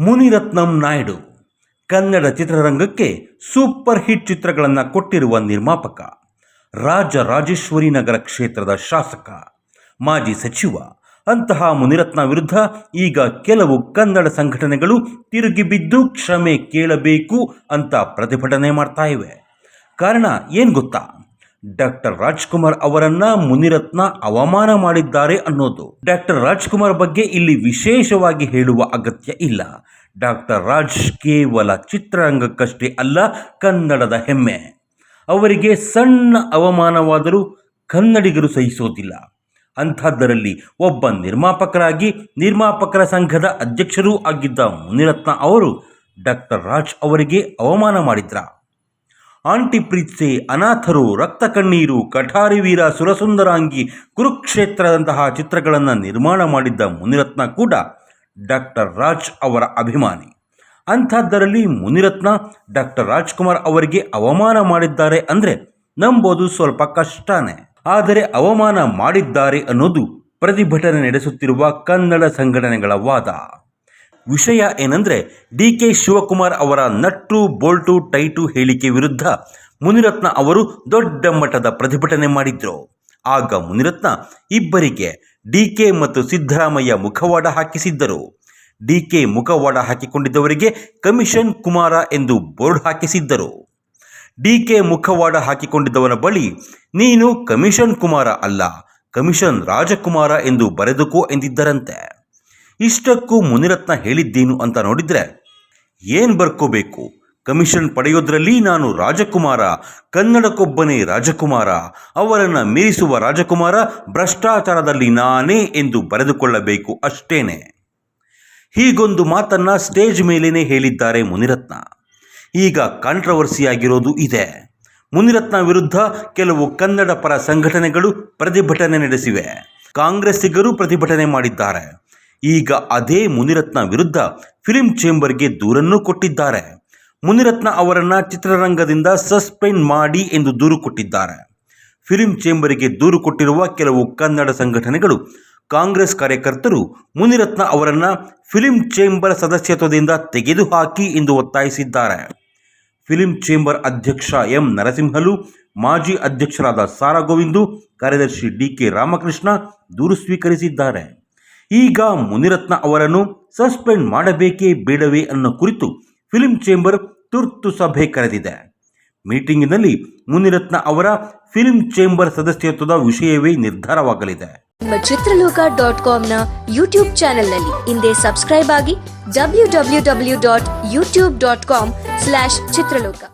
ಮುನಿರತ್ನಂ ನಾಯ್ಡು. ಕನ್ನಡ ಚಿತ್ರರಂಗಕ್ಕೆ super hit ಚಿತ್ರಗಳನ್ನು ಕೊಟ್ಟಿರುವ ನಿರ್ಮಾಪಕ. ರಾಜ ರಾಜೇಶ್ವರಿ ನಗರ ಕ್ಷೇತ್ರದ ಶಾಸಕ. ಮಾಜಿ ಸಚಿವ. ಅಂತಹ ಮುನಿರತ್ನ ವಿರುದ್ಧ ಈಗ ಕೆಲವು ಕನ್ನಡ ಸಂಘಟನೆಗಳು ತಿರುಗಿ ಬಿದ್ದು ಕ್ಷಮೆ ಕೇಳಬೇಕು ಅಂತ ಪ್ರತಿಭಟನೆ ಮಾಡ್ತಾ ಇವೆ. ಕಾರಣ ಏನು ಗೊತ್ತಾ? ಡಾಕ್ಟರ್ ರಾಜ್ಕುಮಾರ್ ಅವರನ್ನ ಮುನಿರತ್ನ ಅವಮಾನ ಮಾಡಿದ್ದಾರೆ ಅನ್ನೋದು. ಡಾಕ್ಟರ್ ರಾಜ್ಕುಮಾರ್ ಬಗ್ಗೆ ಇಲ್ಲಿ ವಿಶೇಷವಾಗಿ ಹೇಳುವ ಅಗತ್ಯ ಇಲ್ಲ. ಡಾಕ್ಟರ್ ರಾಜ್ ಕೇವಲ ಚಿತ್ರರಂಗಕ್ಕಷ್ಟೇ ಅಲ್ಲ, ಕನ್ನಡದ ಹೆಮ್ಮೆ. ಅವರಿಗೆ ಸಣ್ಣ ಅವಮಾನವಾದರೂ ಕನ್ನಡಿಗರು ಸಹಿಸೋದಿಲ್ಲ. ಅಂಥದ್ದರಲ್ಲಿ ಒಬ್ಬ ನಿರ್ಮಾಪಕರಾಗಿ ನಿರ್ಮಾಪಕರ ಸಂಘದ ಅಧ್ಯಕ್ಷರೂ ಆಗಿದ್ದ ಮುನಿರತ್ನ ಅವರು ಡಾಕ್ಟರ್ ರಾಜ್ ಅವರಿಗೆ ಅವಮಾನ ಮಾಡಿದ್ರ? ಆಂಟಿ ಪ್ರೀತ್ಸೆ ಅನಾಥರು, ರಕ್ತ ಕಣ್ಣೀರು ಕಠಾರಿ ವೀರ ಸುರಸುಂದರಾಂಗಿ, ಕುರುಕ್ಷೇತ್ರದಂತಹ ಚಿತ್ರಗಳನ್ನು ನಿರ್ಮಾಣ ಮಾಡಿದ್ದ ಮುನಿರತ್ನ ಕೂಡ ಡಾಕ್ಟರ್ ರಾಜ್ ಅವರ ಅಭಿಮಾನಿ. ಅಂಥದ್ದರಲ್ಲಿ ಮುನಿರತ್ನ ಡಾಕ್ಟರ್ ರಾಜ್ಕುಮಾರ್ ಅವರಿಗೆ ಅವಮಾನ ಮಾಡಿದ್ದಾರೆ ಅಂದರೆ ನಂಬೋದು ಸ್ವಲ್ಪ ಕಷ್ಟನೇ. ಆದರೆ ಅವಮಾನ ಮಾಡಿದ್ದಾರೆ ಅನ್ನೋದು ಪ್ರತಿಭಟನೆ ನಡೆಸುತ್ತಿರುವ ಕನ್ನಡ ಸಂಘಟನೆಗಳ ವಾದ. ವಿಷಯ ಏನಂದರೆ ಡಿ ಕೆ ಶಿವಕುಮಾರ್ ಅವರ ನಟ್ಟು ಬೋಲ್ಟು ಟೈಟು ಹೇಳಿಕೆ ವಿರುದ್ಧ ಮುನಿರತ್ನ ಅವರು ದೊಡ್ಡ ಮಟ್ಟದ ಪ್ರತಿಭಟನೆ ಮಾಡಿದ್ರು. ಆಗ ಮುನಿರತ್ನ ಇಬ್ಬರಿಗೆ ಡಿ ಕೆ ಮತ್ತು ಸಿದ್ದರಾಮಯ್ಯ ಮುಖವಾಡ ಹಾಕಿಸಿದ್ದರು. ಡಿ ಕೆ ಮುಖವಾಡ ಹಾಕಿಕೊಂಡಿದ್ದವರಿಗೆ ಕಮಿಷನ್ ಕುಮಾರ ಎಂದು ಬೋರ್ಡ್ ಹಾಕಿಸಿದ್ದರು. ಡಿ ಕೆ ಮುಖವಾಡ ಹಾಕಿಕೊಂಡಿದ್ದವನ ಬಳಿ ನೀನು ಕಮಿಷನ್ ಕುಮಾರ ಅಲ್ಲ, ಕಮಿಷನ್ ರಾಜಕುಮಾರ ಎಂದು ಬರೆದುಕೋ ಎಂದಿದ್ದರಂತೆ. ಇಷ್ಟಕ್ಕೂ ಮುನಿರತ್ನ ಹೇಳಿದ್ದೇನು ಅಂತ ನೋಡಿದ್ರೆ, ಏನು ಬರ್ಕೋಬೇಕು? ಕಮಿಷನ್ ಪಡೆಯೋದ್ರಲ್ಲಿ ನಾನು ರಾಜಕುಮಾರ ಕನ್ನಡಕ್ಕೊಬ್ಬನೇ ರಾಜಕುಮಾರ, ಅವರನ್ನು ಮೀರಿಸುವ ರಾಜಕುಮಾರ ಭ್ರಷ್ಟಾಚಾರದಲ್ಲಿ ನಾನೇ ಎಂದು ಬರೆದುಕೊಳ್ಳಬೇಕು ಅಷ್ಟೇನೆ. ಹೀಗೊಂದು ಮಾತನ್ನ ಸ್ಟೇಜ್ ಮೇಲೇ ಹೇಳಿದ್ದಾರೆ ಮುನಿರತ್ನ. ಈಗ ಕಾಂಟ್ರವರ್ಸಿಯಾಗಿರೋದು ಇದೆ. ಮುನಿರತ್ನ ವಿರುದ್ಧ ಕೆಲವು ಕನ್ನಡ ಪರ ಸಂಘಟನೆಗಳು ಪ್ರತಿಭಟನೆ ನಡೆಸಿವೆ. ಕಾಂಗ್ರೆಸ್ಸಿಗರು ಪ್ರತಿಭಟನೆ ಮಾಡಿದ್ದಾರೆ. ಈಗ ಅದೇ ಮುನಿರತ್ನ ವಿರುದ್ಧ ಫಿಲ್ಮ್ ಚೇಂಬರ್ಗೆ ದೂರನ್ನು ಕೊಟ್ಟಿದ್ದಾರೆ. ಮುನಿರತ್ನ ಅವರನ್ನ ಚಿತ್ರರಂಗದಿಂದ ಸಸ್ಪೆಂಡ್ ಮಾಡಿ ಎಂದು ದೂರು ಕೊಟ್ಟಿದ್ದಾರೆ. ಫಿಲ್ಮ್ ಚೇಂಬರಿಗೆ ದೂರು ಕೊಟ್ಟಿರುವ ಕೆಲವು ಕನ್ನಡ ಸಂಘಟನೆಗಳು, ಕಾಂಗ್ರೆಸ್ ಕಾರ್ಯಕರ್ತರು ಮುನಿರತ್ನ ಅವರನ್ನು ಫಿಲ್ಮ್ ಚೇಂಬರ್ ಸದಸ್ಯತ್ವದಿಂದ ತೆಗೆದುಹಾಕಿ ಎಂದು ಒತ್ತಾಯಿಸಿದ್ದಾರೆ. ಫಿಲ್ಮ್ ಚೇಂಬರ್ ಅಧ್ಯಕ್ಷ ಎಂ. ನರಸಿಂಹಲು, ಮಾಜಿ ಅಧ್ಯಕ್ಷರಾದ ಸಾರಾ ಗೋವಿಂದು, ಕಾರ್ಯದರ್ಶಿ ಡಿ ಕೆ ರಾಮಕೃಷ್ಣ ದೂರು ಸ್ವೀಕರಿಸಿದ್ದಾರೆ. ಈಗ ಮುನಿರತ್ನ ಅವರನ್ನು ಸಸ್ಪೆಂಡ್ ಮಾಡಬೇಕೇ ಬೇಡವೇ ಅನ್ನೋ ಕುರಿತು ಫಿಲ್ಮ್ ಚೇಂಬರ್ ತುರ್ತು ಸಭೆ ಕರೆದಿದೆ. ಮೀಟಿಂಗಿನಲ್ಲಿ ಮುನಿರತ್ನ ಅವರ ಫಿಲ್ಮ್ ಚೇಂಬರ್ ಸದಸ್ಯತ್ವದ ವಿಷಯವೇ ನಿರ್ಧಾರವಾಗಲಿದೆ. ನಿಮ್ಮ ಚಿತ್ರಲೋಕ ಡಾಟ್ ಕಾಮ್ನ ಯೂಟ್ಯೂಬ್ ಚಾನೆಲ್ನಲ್ಲಿ ಹಿಂದೆ ಸಬ್ಸ್ಕ್ರೈಬ್ ಆಗಿ W W W dot YouTube dot com slash Chitraloka.